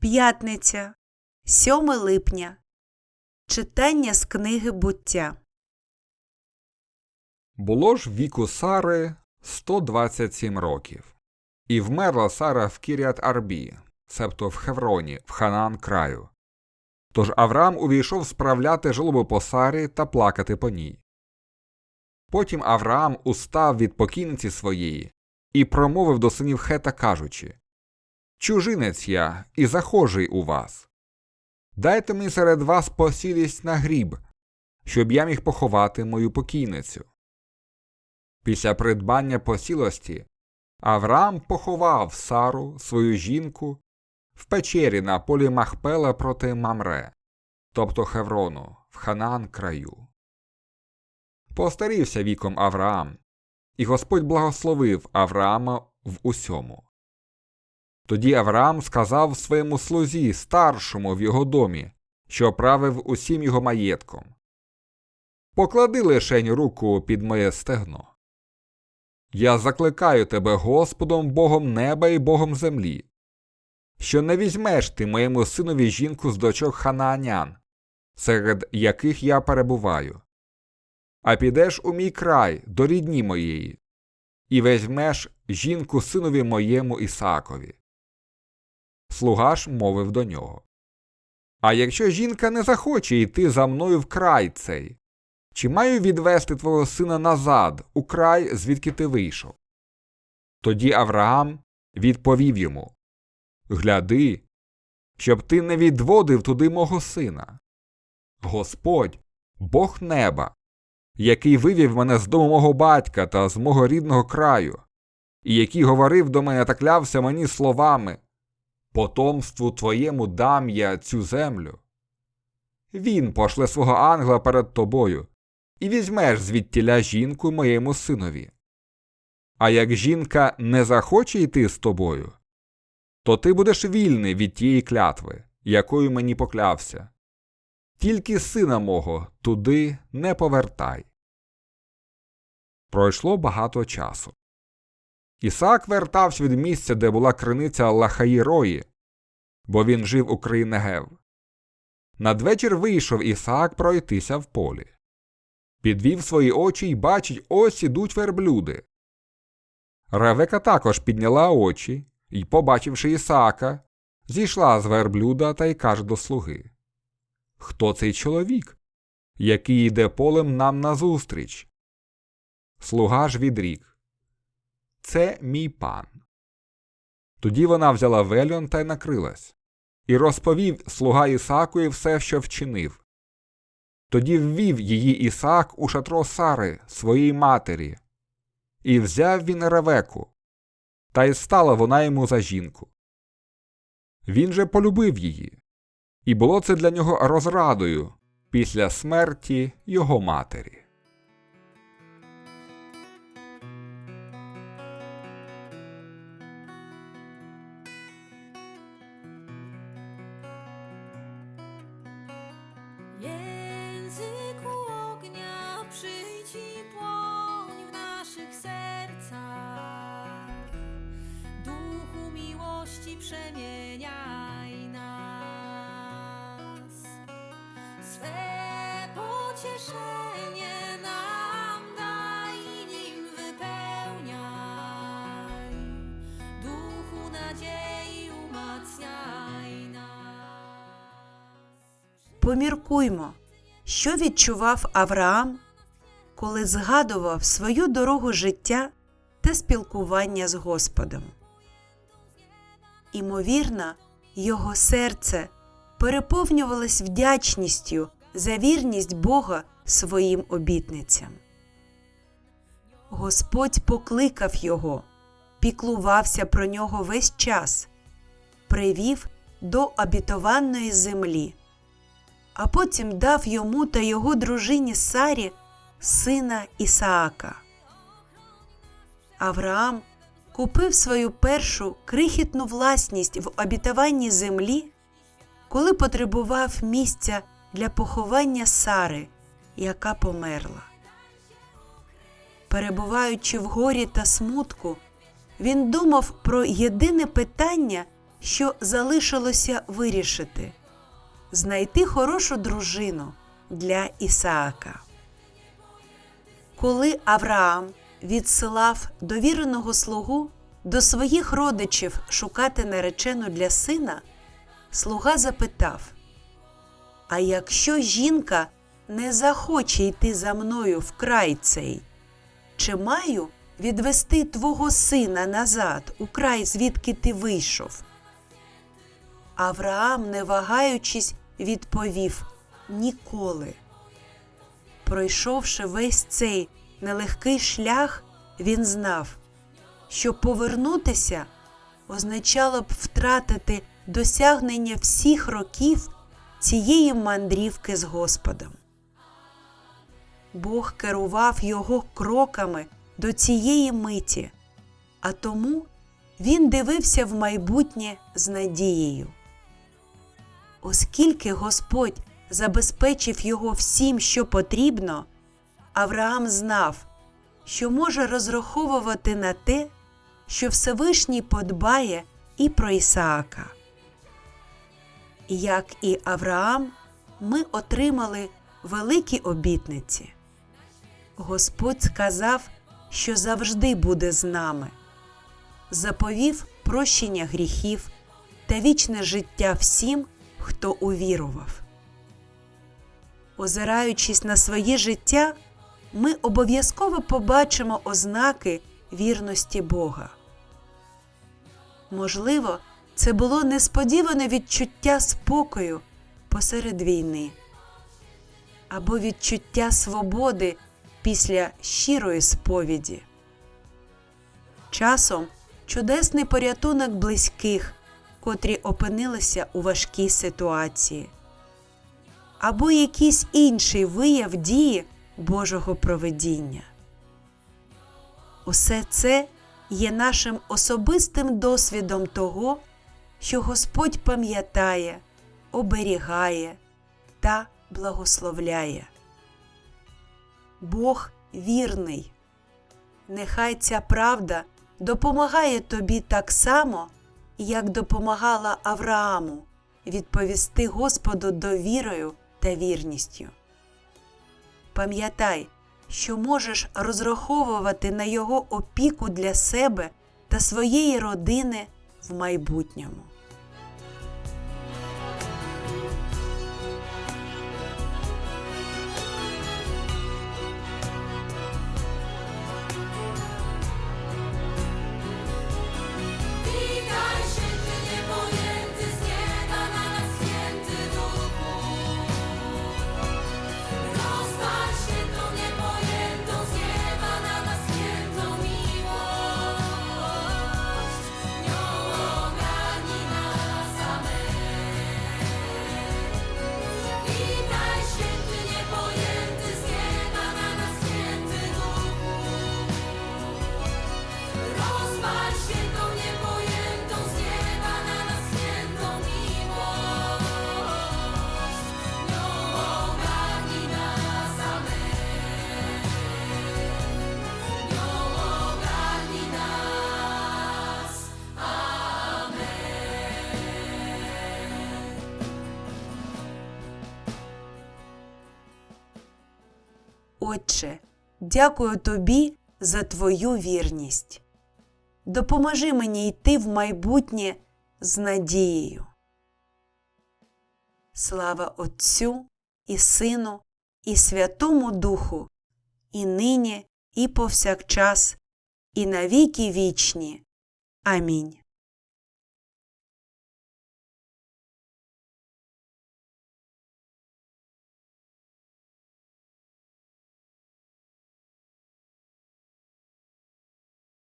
П'ятниця, 7 липня. Читання з книги буття. Було ж віку Сари 127 років. І вмерла Сара в Кіріат Арбі, себто в Хевроні, в Ханан краю. Тож Авраам увійшов справляти жалобу по Сарі та плакати по ній. Потім Авраам устав від покійниці своєї і промовив до синів Хета, кажучи Чужинець я і захожий у вас. Дайте мені серед вас посілість на гріб, щоб я міг поховати мою покійницю. Після придбання посілості Авраам поховав Сару, свою жінку, в печері на полі Махпела проти Мамре, тобто Хеврону, в Ханан краю. Постарівся віком Авраам, і Господь благословив Авраама в усьому. Тоді Авраам сказав своєму слузі, старшому в його домі, що правив усім його маєтком Поклади лишень руку під моє стегно. Я закликаю тебе Господом Богом неба і Богом землі, що не візьмеш ти моєму синові жінку з дочок Ханаанян, серед яких я перебуваю, а підеш у мій край до рідні моєї, і візьмеш жінку синові моєму Ісаакові. Слуга ж мовив до нього. А якщо жінка не захоче йти за мною в край цей, чи маю відвести твого сина назад, у край, звідки ти вийшов? Тоді Авраам відповів йому Гляди, щоб ти не відводив туди мого сина. Господь, Бог неба, який вивів мене з дому мого батька та з мого рідного краю, і який говорив до мене та клявся мені словами Потомству твоєму дам я цю землю. Він пошле свого ангела перед тобою, і візьмеш звідтіля жінку моєму синові. А як жінка не захоче йти з тобою, то ти будеш вільний від тієї клятви, якою мені поклявся. Тільки сина мого туди не повертай. Пройшло багато часу. Ісаак вертався від місця, де була криниця Лахаїрої, бо він жив у країні Надвечір вийшов Ісаак пройтися в полі. Підвів свої очі й бачить, ось ідуть верблюди. Ревека також підняла очі і, побачивши Ісаака, зійшла з верблюда та й каже до слуги Хто цей чоловік, який йде полем нам назустріч? Слуга ж відрік Це мій пан. Тоді вона взяла вельон та й накрилась, і розповів слуга Ісаакові все, що вчинив. Тоді ввів її Ісаак у шатро Сари, своїй матері, і взяв він Ревеку, та й стала вона йому за жінку. Він же полюбив її, і було це для нього розрадою після смерті його матері. Języku ognia przyjdź i płoń w naszych sercach. Duchu miłości przemieniaj nas. Swe pocieszenie Поміркуймо, що відчував Авраам, коли згадував свою дорогу життя та спілкування з Господом. Імовірно, його серце переповнювалось вдячністю за вірність Бога своїм обітницям. Господь покликав його, піклувався про нього весь час, привів до обітованої землі а потім дав йому та його дружині Сарі сина Ісаака. Авраам купив свою першу крихітну власність в обітованій землі, коли потребував місця для поховання Сари, яка померла. Перебуваючи в горі та смутку, він думав про єдине питання, що залишилося вирішити знайти хорошу дружину для Ісаака. Коли Авраам відсилав довіреного слугу до своїх родичів шукати наречену для сина, слуга запитав: А якщо жінка не захоче йти за мною в край цей, чи маю відвести твого сина назад у край, звідки ти вийшов? Авраам, не вагаючись, відповів ніколи. Пройшовши весь цей нелегкий шлях, він знав, що повернутися означало б втратити досягнення всіх років цієї мандрівки з Господом. Бог керував його кроками до цієї миті, а тому він дивився в майбутнє з надією. Оскільки Господь забезпечив його всім, що потрібно, Авраам знав, що може розраховувати на те, що Всевишній подбає і про Ісаака. Як і Авраам, ми отримали великі обітниці. Господь сказав, що завжди буде з нами, заповів прощення гріхів та вічне життя всім, хто увірував. Озираючись на своє життя, ми обов'язково побачимо ознаки вірності Бога. Можливо, це було несподіване відчуття спокою посеред війни або відчуття свободи після щирої сповіді. Часом чудесний порятунок близьких, котрі опинилися у важкій ситуації, або якийсь інший вияв дії Божого провидіння. Усе це є нашим особистим досвідом того, що Господь пам'ятає, оберігає та благословляє. Бог вірний. Нехай ця правда допомагає тобі так само, як допомагала Аврааму відповісти Господу довірою та вірністю. Пам'ятай, що можеш розраховувати на його опіку для себе та своєї родини в майбутньому. Отче, дякую тобі за твою вірність. Допоможи мені йти в майбутнє з надією. Слава Отцю і Сину, і Святому Духу, і нині, і повсякчас, і навіки вічні. Амінь.